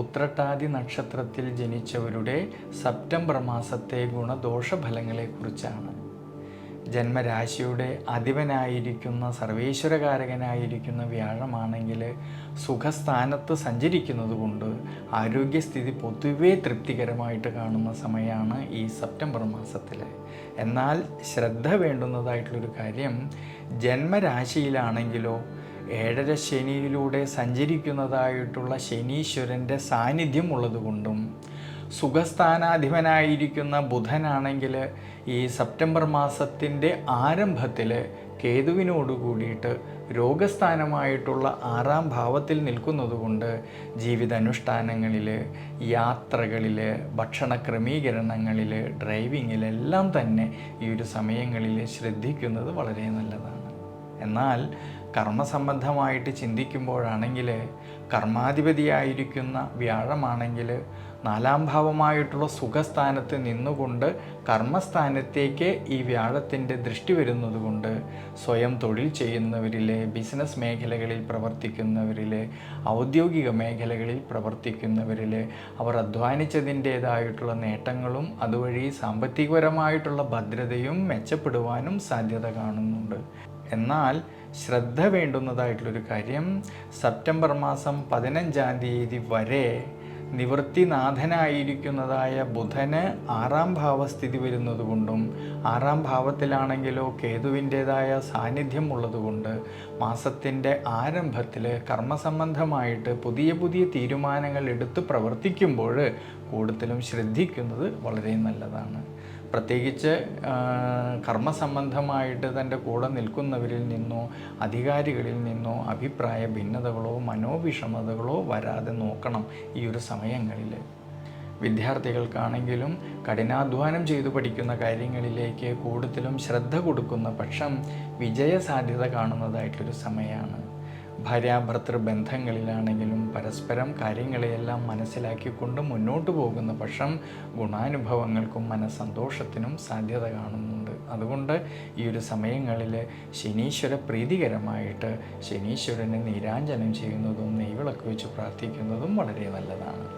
ഉത്രട്ടാതി നക്ഷത്രത്തിൽ ജനിച്ചവരുടെ സെപ്റ്റംബർ മാസത്തെ ഗുണദോഷഫലങ്ങളെക്കുറിച്ചാണ്. ജന്മരാശിയുടെ അധിപനായിരിക്കുന്ന സർവേശ്വരകാരകനായിരിക്കുന്ന വ്യാഴമാണെങ്കിൽ സുഖസ്ഥാനത്ത് സഞ്ചരിക്കുന്നത് കൊണ്ട് ആരോഗ്യസ്ഥിതി പൊതുവേ തൃപ്തികരമായിട്ട് കാണുന്ന സമയമാണ് ഈ സെപ്റ്റംബർ മാസത്തിൽ. എന്നാൽ ശ്രദ്ധ വേണ്ടുന്നതായിട്ടുള്ളൊരു കാര്യം ജന്മരാശിയിലാണെങ്കിലോ ഏഴര ശനിയിലൂടെ സഞ്ചരിക്കുന്നതായിട്ടുള്ള ശനീശ്വരന്റെ സാന്നിധ്യം ഉള്ളതുകൊണ്ടും സുഖസ്ഥാനാധിപനായിരിക്കുന്ന ബുധനാണെങ്കിൽ ഈ സെപ്റ്റംബർ മാസത്തിന്റെ ആരംഭത്തിൽ കേതുവിനോട് കൂടിയിട്ട് രോഗസ്ഥാനമായിട്ടുള്ള ആറാം ഭാവത്തിൽ നിൽക്കുന്നതുകൊണ്ട് ജീവിതാനുഷ്ഠാനങ്ങളിൽ യാത്രകളിൽ ഭക്ഷണ ക്രമീകരണങ്ങളിൽ ഡ്രൈവിങ്ങിലെല്ലാം തന്നെ ഈ ഒരു സമയങ്ങളിൽ ശ്രദ്ധിക്കുന്നത് വളരെ നല്ലതാണ്. എന്നാൽ കർമ്മസംബന്ധമായിട്ട് ചിന്തിക്കുമ്പോഴാണെങ്കിൽ കർമാധിപതിയായിരിക്കുന്ന വ്യാഴമാണെങ്കിൽ നാലാം ഭാവമായിട്ടുള്ള സുഖസ്ഥാനത്ത് നിന്നുകൊണ്ട് കർമ്മസ്ഥാനത്തേക്ക് ഈ വ്യാഴത്തിന്റെ ദൃഷ്ടി വരുന്നതുകൊണ്ട് സ്വയം തൊഴിൽ ചെയ്യുന്നവരിലെ ബിസിനസ് മേഖലകളിൽ പ്രവർത്തിക്കുന്നവരിൽ ഔദ്യോഗിക മേഖലകളിൽ പ്രവർത്തിക്കുന്നവരിലെ അവർ അധ്വാനിച്ചതിന്റേതായിട്ടുള്ള നേട്ടങ്ങളും അതുവഴി സാമ്പത്തികപരമായിട്ടുള്ള ഭദ്രതയും മെച്ചപ്പെടുവാനും സാധ്യത കാണുന്നുണ്ട്. എന്നാൽ ശ്രദ്ധ വേണ്ടുന്നതായിട്ടുള്ളൊരു കാര്യം സെപ്റ്റംബർ മാസം പതിനഞ്ചാം തീയതി വരെ നിവൃത്തിനാഥനായിരിക്കുന്നതായ ബുധന് ആറാം ഭാവസ്ഥിതി വരുന്നതുകൊണ്ടും ആറാം ഭാവത്തിലാണെങ്കിലോ കേതുവിന്റേതായ സാന്നിധ്യം ഉള്ളതുകൊണ്ട് മാസത്തിന്റെ ആരംഭത്തിൽ കർമ്മസംബന്ധമായിട്ട് പുതിയ പുതിയ തീരുമാനങ്ങൾ എടുത്ത് പ്രവർത്തിക്കുമ്പോൾ കൂടുതലും ശ്രദ്ധിക്കുന്നത് വളരെ നല്ലതാണ്. പ്രത്യേകിച്ച് കർമ്മസംബന്ധമായിട്ട് തന്റെ കൂടെ നിൽക്കുന്നവരിൽ നിന്നോ അധികാരികളിൽ നിന്നോ അഭിപ്രായ ഭിന്നതകളോ മനോവിഷമതകളോ വരാതെ നോക്കണം ഈ ഒരു സമയങ്ങളിൽ. വിദ്യാർത്ഥികൾക്കാണെങ്കിലും കഠിനാധ്വാനം ചെയ്തു പഠിക്കുന്ന കാര്യങ്ങളിലേക്ക് കൂടുതലും ശ്രദ്ധ കൊടുക്കുന്ന പക്ഷം വിജയസാധ്യത കാണുന്നതായിട്ടൊരു സമയമാണ് ഭാര്യാഭർത്തൃ ബന്ധങ്ങളിലാണെങ്കിലും പരസ്പരം കാര്യങ്ങളെയെല്ലാം മനസ്സിലാക്കിക്കൊണ്ട് മുന്നോട്ട് പോകുന്ന പക്ഷം ഗുണാനുഭവങ്ങൾക്കും മനസ്സന്തോഷത്തിനും സാധ്യത കാണുന്നുണ്ട്. അതുകൊണ്ട് ഈ ഒരു സമയങ്ങളിൽ ശനീശ്വര പ്രീതികരമായിട്ട് ശനീശ്വരനെ നീരാഞ്ജനം ചെയ്യുന്നതും നെയ്വിളക്ക് വെച്ച് പ്രാർത്ഥിക്കുന്നതും വളരെ നല്ലതാണ്.